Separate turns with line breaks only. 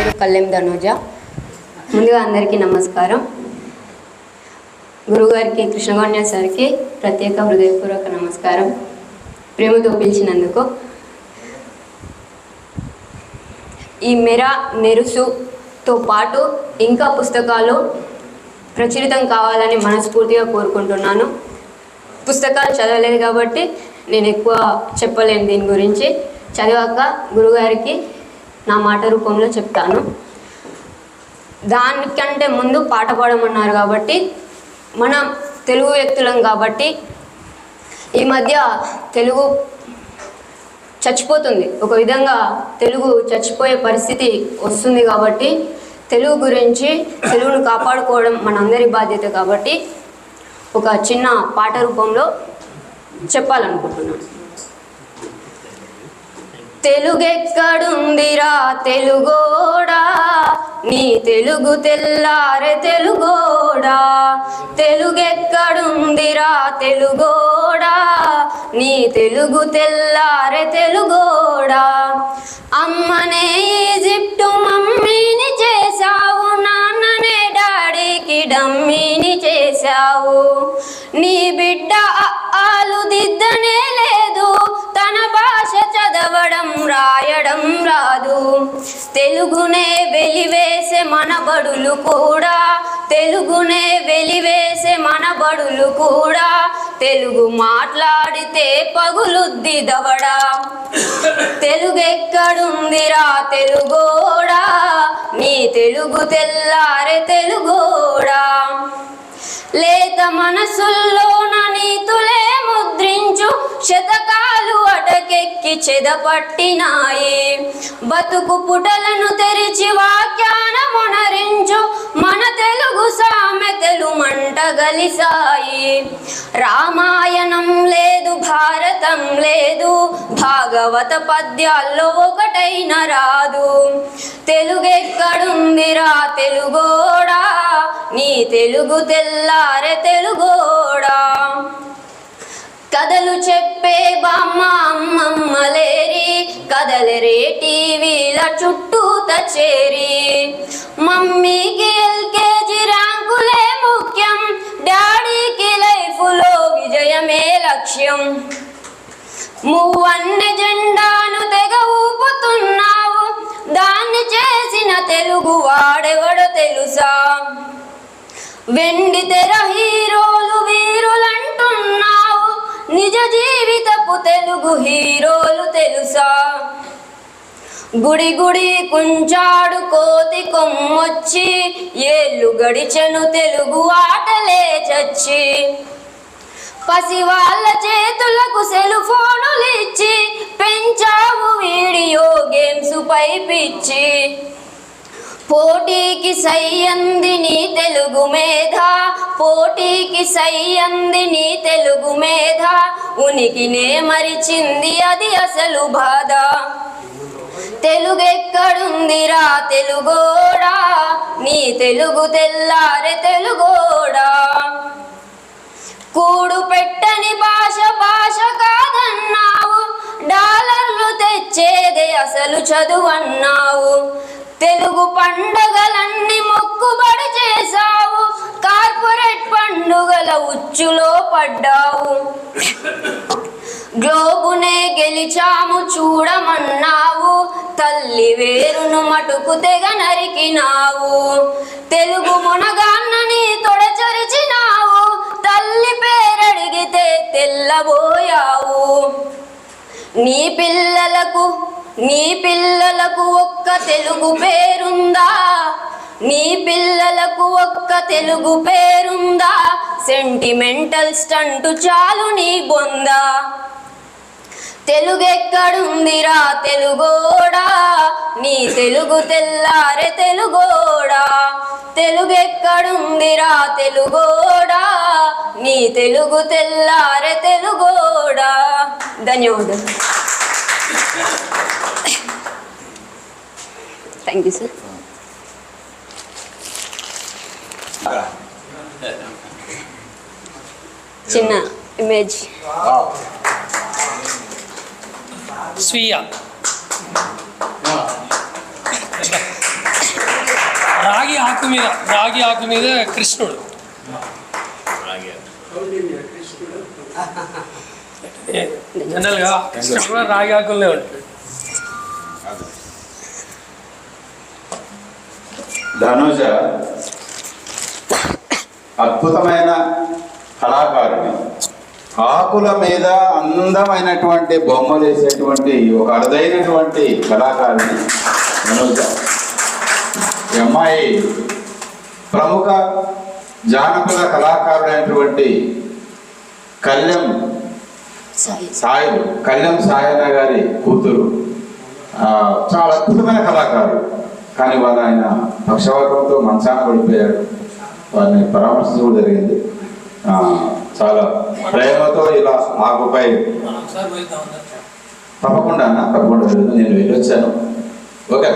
పేరు కల్లెం ధనుజ. ముందుగా అందరికీ నమస్కారం. గురుగారికి కృష్ణగౌన్య సార్కి ప్రత్యేక హృదయపూర్వక నమస్కారం. ప్రేమతో పిలిచినందుకు. ఈ మెరా మెరుసుతో పాటు ఇంకా పుస్తకాలు ప్రచురితం కావాలని మనస్ఫూర్తిగా కోరుకుంటున్నాను. పుస్తకాలు చదవలేదు కాబట్టి నేను ఎక్కువ చెప్పలేను దీని గురించి. చదివాక గురుగారికి నా మాట రూపంలో చెప్తాను. దానికంటే ముందు పాట పాడమన్నారు కాబట్టి మనం తెలుగు వ్యక్తులం కాబట్టి ఈ మధ్య తెలుగు చచ్చిపోతుంది. ఒక విధంగా తెలుగు చచ్చిపోయే పరిస్థితి వస్తుంది కాబట్టి తెలుగు గురించి తెలుగును కాపాడుకోవడం మనందరి బాధ్యత కాబట్టి ఒక చిన్న పాట రూపంలో చెప్పాలనుకుంటున్నాను. తెలుగెక్కడుందిరా తెలుగోడా? నీ తెలుగు తెల్లారె తెలుగోడా? తెలుగెక్కడుందిరా తెలుగోడా? నీ తెలుగు తెల్లారె తెలుగోడా? అమ్మనే ఈజిప్టు మమ్మీని చే తెలుగునే వెలివేసే మన బడులు కూడా తెలుగునే వెలివేసే మన బడులు కూడా తెలుగు మాట్లాడితే పగులుద్ది దవడా. తెలుగెక్కడుందిరా తెలుగోడా నీ తెలుగు తెల్లారే తెలుగోడా. లేత మనసుల్లోన నీతులే ముద్రించు శత అటకెక్కి చెదపట్టినాయే బతుకు పుటలను తెరిచి వాక్యాన మొనరించు మన తెలుగు సామెతలు మంట గలిసాయి. రామాయణం లేదు భారతం లేదు భాగవత పద్యాల్లో ఒకటైన రాదు. తెలుగెక్కడుందిరా తెలుగోడా? నీ తెలుగు తెల్లారె తెలుగోడా? కథలు చెప్పే బామ్మ అమ్మ టీవీల చుట్టూ తచేరి మమ్మీకి ఎల్కేజీ ర్యాంకులే ముఖ్యం. డాడీకి లైఫ్లో విజయమే లక్ష్యం. మూవన్న జెండాను తెగ ఊపుతున్నావు. దాన్ని చేసిన తెలుగు వాడెవడో తెలుసా? వెండి తెర హీరోలు వీరులంటున్నావు. నిజ జీవితపు తెలుగు హీరోలు తెలుసా? గుడి గుడి కుంచాడు కోతి కొమ్మొచ్చి ఏళ్ళు గడిచెను తెలుగు ఆటలే చచ్చి. పసి వాళ్ళ చేతులకు సెల్ ఫోనులు ఇచ్చి పెంచావు వీడియో గేమ్స్ పై పిచ్చి పోటీకి సయ్యంది నీ తెలుగు మేధ పోటీకి సయ్యంది నీ తెలుగు మేధ ఉనికినే మరిచింది అది అసలు బాధ. తెలుగెక్కడుందిరా తెలుగోడా? నీ తెలుగు తెల్లారే తెలుగోడా? కూడు పెట్టని భాష భాష కాదన్నావు. డాలర్లు తెచ్చేదే అసలు చదువన్నావు. తెలుగు పండుగలన్నీ మొక్కుబడి చేశావు. కార్పొరేట్ పండుగల ఉచ్చులో పడ్డావు. గ్లోబునే గెలిచాము చూడమన్నావు. తల్లి వేరును మటుకు తెగ నరికినావు. తెలుగు మునగాన్నని తొడచరిచినావు తల్లి పేరడిగితే తెల్లబోయావు. నీ పిల్లలకు నీ పిల్లలకు ఒక్క తెలుగు పేరుందా? నీ పిల్లలకు ఒక్క తెలుగు పేరుందా? సెంటిమెంటల్ స్టంటు చాలు నీ బొందా? తెలుగెక్కడుందిరా తెలుగోడా? నీ తెలుగు తెల్లారె తెలుగోడా? తెలుగెక్కడుందిరా తెలుగోడా? నీ తెలుగు తెల్లారె తెలుగోడా? ధన్యవాదాలు. థ్యాంక్ యూ సార్ చిన్న ఇమేజ్
స్వీయ. రాగి ఆకు మీద రాగి ఆకు మీద కృష్ణుడు. జనరల్గా కృష్ణుడు కూడా రాగి ఆకులనే ఉంటాడు
ధనుజ అద్భుతమైన కళాకారుడు ఆకుల మీద అందమైనటువంటి బొమ్మలు వేసేటువంటి ఒక అరుదైనటువంటి కళాకారుని ధనుజ ఈ అమ్మాయి ప్రముఖ జానపద కళాకారుడైనటువంటి కళ్యాణ్ సాయిలు కళ్యాణ్ సాయన్న గారి కూతురు. చాలా అద్భుతమైన కళాకారుడు. కానీ వారు ఆయన పక్షవాతంతో మంచాన పడిపోయాడు వారిని పరామర్శించడం జరిగింది. చాలా ప్రేమతో ఇలా ఆకుపై. తప్పకుండా అన్న తప్పకుండా నేను వెళ్ళొచ్చాను. ఓకే